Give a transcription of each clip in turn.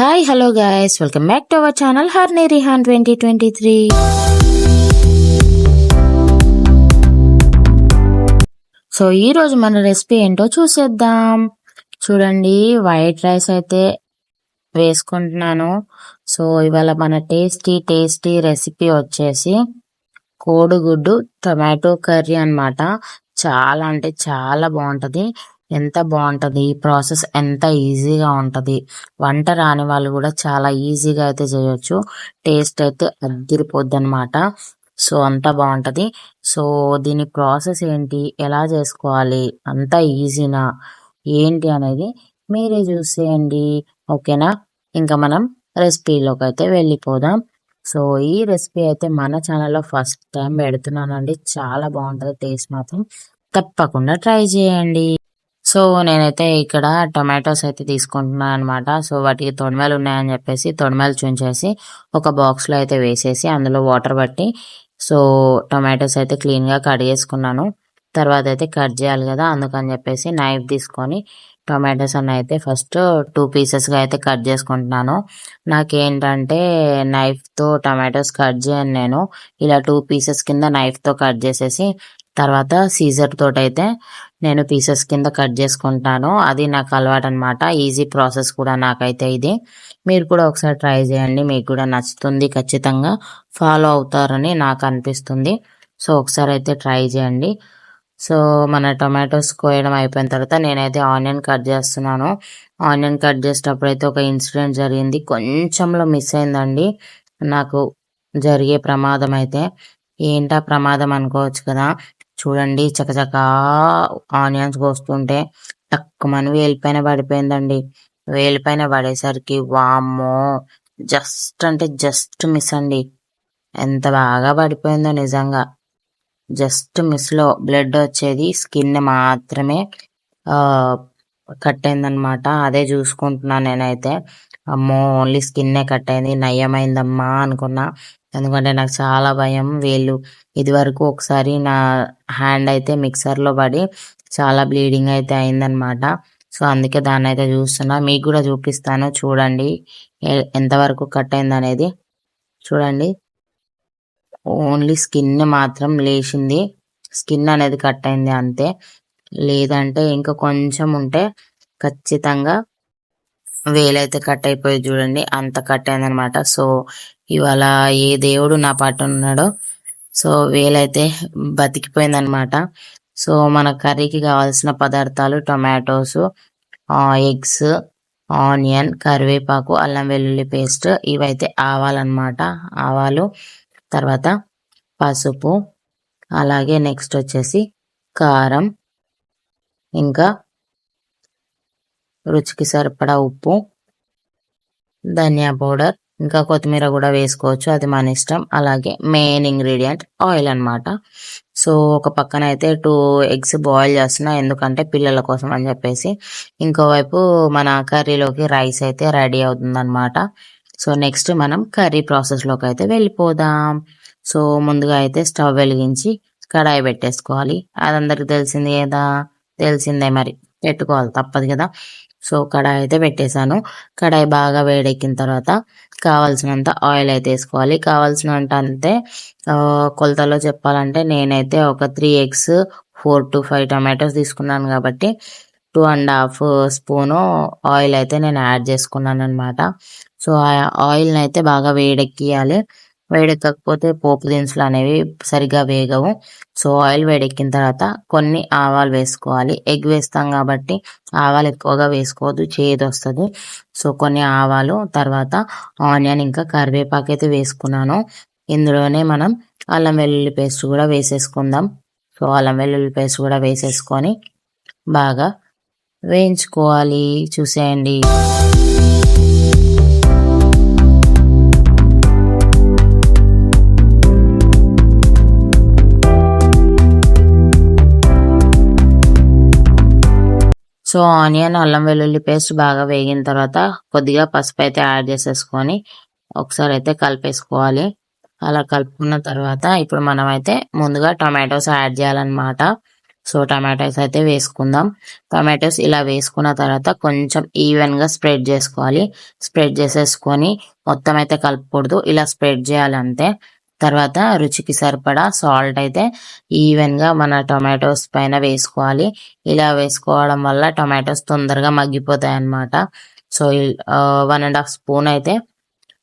Hi hello guys welcome back to our channel హర్నీ రిహాన్ twenty twenty three so ఈరోజు మన recipe ఏంటో చూసేద్దాం. చూడండి వైట్ రైస్ అయితే వేసుకుంటున్నాను. సో ఇవాళ మన టేస్టీ టేస్టీ రెసిపీ వచ్చేసి కోడిగుడ్డు టొమాటో కర్రీ అన్నమాట. చాలా అంటే చాలా బాగుంటుంది. ఎంత బాగుంటది ఈ ప్రాసెస్ ఎంత ఈజీగా ఉంటది. వంట రాని వాళ్ళు కూడా చాలా ఈజీగా అయితే చేయొచ్చు. టేస్ట్ అయితే అద్దరిపోద్ది అనమాట సో అంత బాగుంటది. సో దీని ప్రాసెస్ ఏంటి ఎలా చేసుకోవాలి అంత ఈజీనా ఏంటి అనేది మీరే చూసేయండి ఓకేనా? ఇంకా మనం రెసిపీలోకి అయితే వెళ్ళిపోదాం. సో ఈ రెసిపీ అయితే మన ఛానల్లో ఫస్ట్ టైం పెడుతున్నానండి. చాలా బాగుంటది టేస్ట్ మాత్రం తప్పకుండా ట్రై చేయండి. సో నేనైతే ఇక్కడ టొమాటోస్ అయితే తీసుకుంటున్నాను అనమాట సో వాటికి తొడిమేలు ఉన్నాయని చెప్పేసి తొడిమేలు చుంచేసి ఒక బాక్స్లో అయితే వేసేసి అందులో వాటర్ పట్టి సో టొమాటోస్ అయితే క్లీన్గా కట్ కడిగేసుకున్నాను తర్వాత అయితే కట్ చేయాలి కదా అందుకని చెప్పేసి నైఫ్ తీసుకొని టొమాటోస్ అన్న అయితే ఫస్ట్ టూ పీసెస్గా అయితే కట్ చేసుకుంటున్నాను. నాకేంటంటే నైఫ్తో టొమాటోస్ కట్ చేయను నేను. ఇలా టూ పీసెస్ కింద నైఫ్తో కట్ చేసేసి తర్వాత సీజర్ తోటైతే నేను పీసెస్ కింద కట్ చేసుకుంటాను. అది నాకు అలవాటు అనమాట ఈజీ ప్రాసెస్ కూడా నాకైతే ఇది. మీరు కూడా ఒకసారి ట్రై చేయండి. మీకు కూడా నచ్చుతుంది ఖచ్చితంగా. ఫాలో అవుతారని నాకు అనిపిస్తుంది. సో ఒకసారి అయితే ట్రై చేయండి. సో మన టొమాటోస్ కోయడం అయిపోయిన తర్వాత నేనైతే ఆనియన్ కట్ చేస్తున్నాను. ఆనియన్ కట్ చేసేటప్పుడు అయితే ఒక ఇన్సిడెంట్ జరిగింది. కొంచెంలో మిస్ అయిందండి. నాకు జరిగే ప్రమాదం అయితే. ఏంటా ప్రమాదం అనుకోవచ్చు కదా. చూడండి చకచకా ఆనియన్స్ కోస్తుంటే టక్కుమని వేలిపైన పడిపోయిందండి. వేలిపైన పడేసరికి వామ్మో జస్ట్ అంటే జస్ట్ మిస్ అండి. ఎంత బాగా పడిపోయిందో నిజంగా. జస్ట్ మిస్లో బ్లడ్ వచ్చేది స్కిన్ మాత్రమే కట్ అయిందనమాట అదే చూసుకుంటున్నాను నేనైతే. అమ్మో ఓన్లీ స్కిన్నే కట్ అయింది నయమైందమ్మా అనుకున్నా. ఎందుకంటే నాకు చాలా భయం. వేళ్ళు ఇదివరకు ఒకసారి నా హ్యాండ్ అయితే మిక్సర్లో పడి చాలా బ్లీడింగ్ అయితే అయిందనమాట సో అందుకే దాన్ని అయితే చూస్తున్నా. మీకు కూడా చూపిస్తాను. చూడండి. ఎంతవరకు కట్ అయింది అనేది చూడండి. ఓన్లీ స్కిన్ మాత్రం లేచింది. స్కిన్ అనేది కట్ అయింది అంతే. లేదంటే ఇంకా కొంచెం ఉంటే ఖచ్చితంగా వేలైతే కట్ అయిపోయి చూడండి. అంత కట్ అయిందనమాట సో ఇవాళ ఏ దేవుడు నా పాట ఉన్నాడో. సో వేలైతే బతికిపోయిందనమాట సో మన కర్రీకి కావాల్సిన పదార్థాలు టొమాటోస్ ఎగ్స్ ఆనియన్ కరివేపాకు అల్లం వెల్లుల్లి పేస్ట్ ఇవైతే ఆవాలన్నమాట. ఆవాలు తర్వాత పసుపు అలాగే నెక్స్ట్ వచ్చేసి కారం ఇంకా రుచికి సరిపడా ఉప్పు ధనియా పౌడర్ ఇంకా కొత్తిమీర కూడా వేసుకోవచ్చు అది మన ఇష్టం. అలాగే మెయిన్ ఇంగ్రీడియంట్ ఆయిల్ అన్నమాట. సో ఒక పక్కన అయితే టూ ఎగ్స్ బాయిల్ చేస్తున్నా ఎందుకంటే పిల్లల కోసం అని చెప్పేసి. ఇంకోవైపు మన కర్రీలోకి రైస్ అయితే రెడీ అవుతుందన్నమాట. సో నెక్స్ట్ మనం కర్రీ ప్రాసెస్లోకి అయితే వెళ్ళిపోదాం. సో ముందుగా అయితే స్టవ్ వెలిగించి కడాయి పెట్టేసుకోవాలి. అది అందరికి తెలిసింది కదా? తెలిసిందే మరి. పెట్టుకోవాలి తప్పదు కదా. సో కడాయి అయితే పెట్టేశాను. కడాయి బాగా వేడెక్కిన తర్వాత కావాల్సినంత ఆయిల్ అయితే వేసుకోవాలి. కావాల్సినంత అంతే కొలతలో చెప్పాలంటే నేనైతే ఒక three eggs four to five tomatoes తీసుకున్నాను కాబట్టి two and half spoon oil అయితే నేను యాడ్ చేసుకున్నాను అనమాట సో ఆ ఆయిల్ని అయితే బాగా వేడెక్కియాలి. వేడెక్కకపోతే పోపు దినుసులు అనేవి సరిగా వేగవు. సో ఆయిల్ వేడెక్కిన తర్వాత కొన్ని ఆవాలు వేసుకోవాలి. ఎగ్ వేస్తాం కాబట్టి ఆవాలు ఎక్కువగా వేసుకోవద్దు చేదు వస్తుంది సో కొన్ని ఆవాలు తర్వాత ఆనియన్ ఇంకా కరివేపాకు అయితే వేసుకున్నాను. ఇందులోనే మనం అల్లం వెల్లుల్లి పేస్ట్ కూడా వేసేసుకుందాం. సో అల్లం వెల్లుల్లి పేస్ట్ కూడా వేసేసుకొని బాగా వేయించుకోవాలి. చూసేయండి. సో ఆనియన్ అల్లం వెల్లుల్లి పేస్ట్ బాగా వేగిన తర్వాత కొద్దిగా పసుపు అయితే యాడ్ చేసేసుకొని ఒకసారి అయితే కలిపేసుకోవాలి. అలా కలుపుకున్న తర్వాత ఇప్పుడు మనం అయితే ముందుగా టొమాటోస్ యాడ్ చేయాలన్నమాట. సో టమాటోస్ అయితే వేసుకుందాం. టమాటోస్ ఇలా వేసుకున్న తర్వాత కొంచెం ఈవెన్గా స్ప్రెడ్ చేసుకోవాలి. స్ప్రెడ్ చేసేసుకొని మొత్తం అయితే కలపకూడదు. ఇలా స్ప్రెడ్ చేయాలంటే తర్వాత రుచికి సరిపడా సాల్ట్ అయితే ఈవెన్గా మన టొమాటోస్ పైన వేసుకోవాలి. ఇలా వేసుకోవడం వల్ల టొమాటోస్ తొందరగా మగ్గిపోతాయి అన్నమాట so one and half spoon అయితే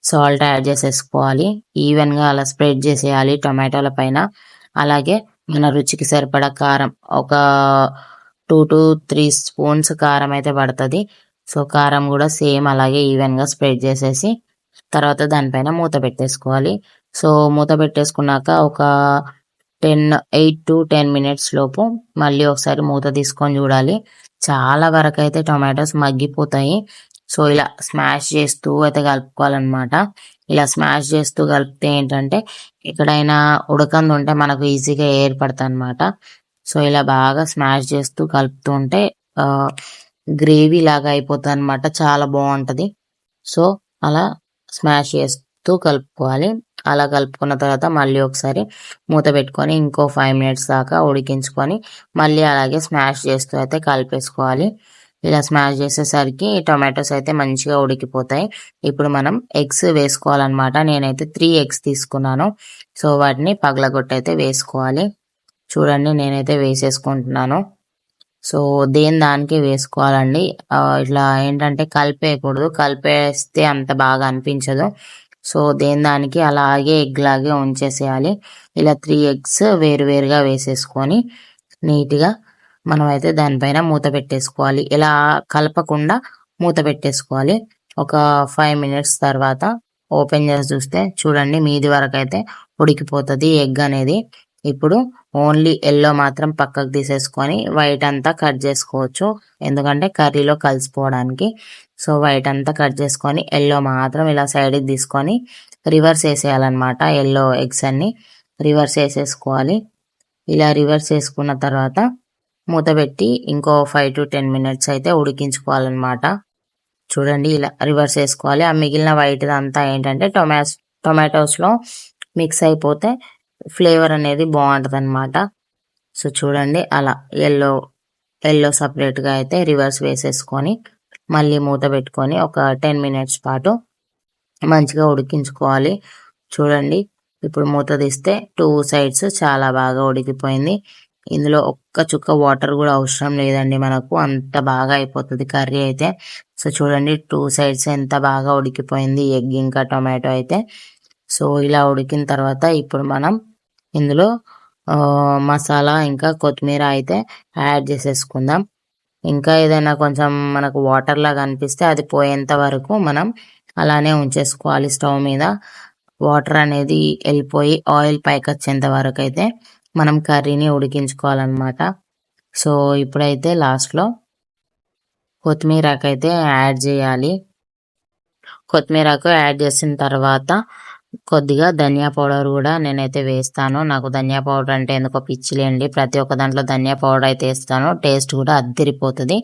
సాల్ట్ యాడ్ చేసేసుకోవాలి. ఈవెన్గా అలా స్ప్రెడ్ చేసేయాలి టొమాటోల పైన. అలాగే మన రుచికి సరిపడా కారం ఒక టూ టు త్రీ స్పూన్స్ కారం అయితే పడుతుంది. సో కారం కూడా సేమ్ అలాగే ఈవెన్గా స్ప్రెడ్ చేసేసి తర్వాత దానిపైన మూత పెట్టేసుకోవాలి. సో మూత పెట్టేసుకున్నాక ఒక ten eight to ten minutes లోపు మళ్ళీ ఒకసారి మూత తీసుకొని చూడాలి. చాలా వరకు అయితే టొమాటోస్ మగ్గిపోతాయి. సో ఇలా స్మాష్ చేస్తూ అయితే కలుపుకోవాలన్నమాట. ఇలా స్మాష్ చేస్తూ కలిపితే ఏంటంటే ఎక్కడైనా ఉడకంది ఉంటే మనకు ఈజీగా ఏర్పడుతుంది అనమాట సో ఇలా బాగా స్మాష్ చేస్తూ కలుపుతూ ఉంటే గ్రేవీ లాగా అయిపోతుంది అనమాట చాలా బాగుంటది. సో అలా స్మాష్ చేస్తూ కలుపుకోవాలి. అలా కలుపుకున్న తర్వాత మళ్ళీ ఒకసారి మూత పెట్టుకొని ఇంకో ఫైవ్ మినిట్స్ దాకా ఉడికించుకొని మళ్ళీ అలాగే స్మాష్ చేస్తూ అయితే కలిపేసుకోవాలి. ఇలా స్మాష్ చేసేసరికి టొమాటోస్ అయితే మంచిగా ఉడికిపోతాయి. ఇప్పుడు మనం ఎగ్స్ వేసుకోవాలన్నమాట. నేనైతే త్రీ ఎగ్స్ తీసుకున్నాను. సో వాటిని పగలగొట్టయితే వేసుకోవాలి. చూడండి నేనైతే వేసేసుకుంటున్నాను. సో దేని దానికి వేసుకోవాలండి? ఇట్లా ఏంటంటే కలిపేయకూడదు. కలిపేస్తే అంత బాగా అనిపించదు. సో దేని దానికి అలాగే ఎగ్ లాగే ఉంచేసేయాలి. ఇలా త్రీ ఎగ్స్ వేరు వేరుగా వేసేసుకొని నీట్గా మనం అయితే దానిపైన మూత పెట్టేసుకోవాలి. ఇలా కలపకుండా మూత పెట్టేసుకోవాలి. ఒక ఫైవ్ మినిట్స్ తర్వాత ఓపెన్ చేసి చూస్తే చూడండి మీది వరకు అయితే ఉడికిపోతుంది ఎగ్ అనేది. ఇప్పుడు ఓన్లీ ఎల్లో మాత్రం పక్కకు తీసేసుకొని వైట్ అంతా కట్ చేసుకోవచ్చు. ఎందుకంటే కర్రీలో కలిసిపోవడానికి. సో వైట్ అంతా కట్ చేసుకొని ఎల్లో మాత్రం ఇలా సైడ్కి తీసుకొని రివర్స్ వేసేయాలన్నమాట ఎల్లో ఎగ్స్ అన్ని రివర్స్ వేసేసుకోవాలి ఇలా రివర్స్ వేసుకున్న తర్వాత మూత పెట్టి ఇంకో ఫైవ్ టు టెన్ మినిట్స్ అయితే ఉడికించుకోవాలన్నమాట. చూడండి ఇలా రివర్స్ వేసుకోవాలి ఆ మిగిలిన వైట్ అంతా ఏంటంటే టొమాటో టొమాటోస్లో మిక్స్ అయిపోతే ఫ్లేవర్ అనేది బాగుంటుంది అనమాట సో చూడండి అలా ఎల్లో ఎల్లో సపరేట్గా అయితే రివర్స్ వేసేసుకొని మళ్ళీ మూత పెట్టుకొని ఒక టెన్ మినిట్స్ పాటు మంచిగా ఉడికించుకోవాలి. చూడండి ఇప్పుడు మూత తీస్తే టూ సైడ్స్ చాలా బాగా ఉడికిపోయింది. ఇందులో ఒక్క చుక్క వాటర్ కూడా అవసరం లేదండి మనకు అంత బాగా అయిపోతుంది కర్రీ అయితే. సో చూడండి టూ సైడ్స్ ఎంత బాగా ఉడికిపోయింది ఎగ్ ఇంకా టొమాటో అయితే. సో ఇలా ఉడికిన తర్వాత ఇప్పుడు మనం ఇందులో మసాలా ఇంకా కొత్తిమీర అయితే యాడ్ చేసేసుకుందాం. ఇంకా ఏదైనా కొంచెం మనకు వాటర్ లాగా అనిపిస్తే అది పోయేంత వరకు మనం అలానే ఉంచేసుకోవాలి స్టవ్ మీద. వాటర్ అనేది వెళ్ళిపోయి ఆయిల్ పైకి వచ్చేంత వరకు అయితే మనం కర్రీని ఉడికించుకోవాలన్నమాట. సో ఇప్పుడైతే లాస్ట్లో కొత్తిమీరకైతే యాడ్ చేయాలి. కొత్తిమీరకు యాడ్ చేసిన తర్వాత కొద్దిగా ధనియా పౌడర్ కూడా నేనైతే వేస్తాను. నాకు ధనియా పౌడర్ అంటే ఎందుకో పిచ్చిలేండి. ప్రతి ఒక్క దాంట్లో ధనియా పౌడర్ అయితే వేస్తాను. టేస్ట్ కూడా అద్దరిపోతుంది.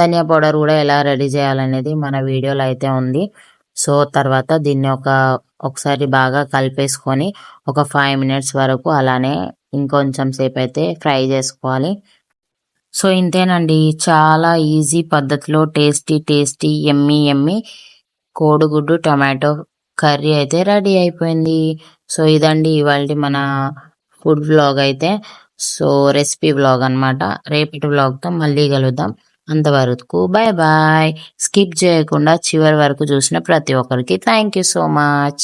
ధనియా పౌడర్ కూడా ఎలా రెడీ చేయాలనేది మన వీడియోలో అయితే ఉంది. సో తర్వాత దీన్ని ఒక ఒకసారి బాగా కలిపేసుకొని ఒక ఫైవ్ మినిట్స్ వరకు అలానే ఇంకొంచెం సేపు అయితే ఫ్రై చేసుకోవాలి. సో ఇంతేనండి. చాలా ఈజీ పద్ధతిలో టేస్టీ టేస్టీ ఎమ్మి ఎమ్మి కోడిగుడ్డు టమాటో కర్రీ అయితే రెడీ అయిపోయింది. సో ఇదండి ఇవాళ మన ఫుడ్ బ్లాగ్ అయితే. సో రెసిపీ బ్లాగ్ అనమాట రేపటి బ్లాగ్తో మళ్ళీ కలుద్దాం. అంతవరకు బాయ్ బాయ్. స్కిప్ చేయకుండా చివరి వరకు చూసిన ప్రతి ఒక్కరికి థ్యాంక్ యూ సో మచ్.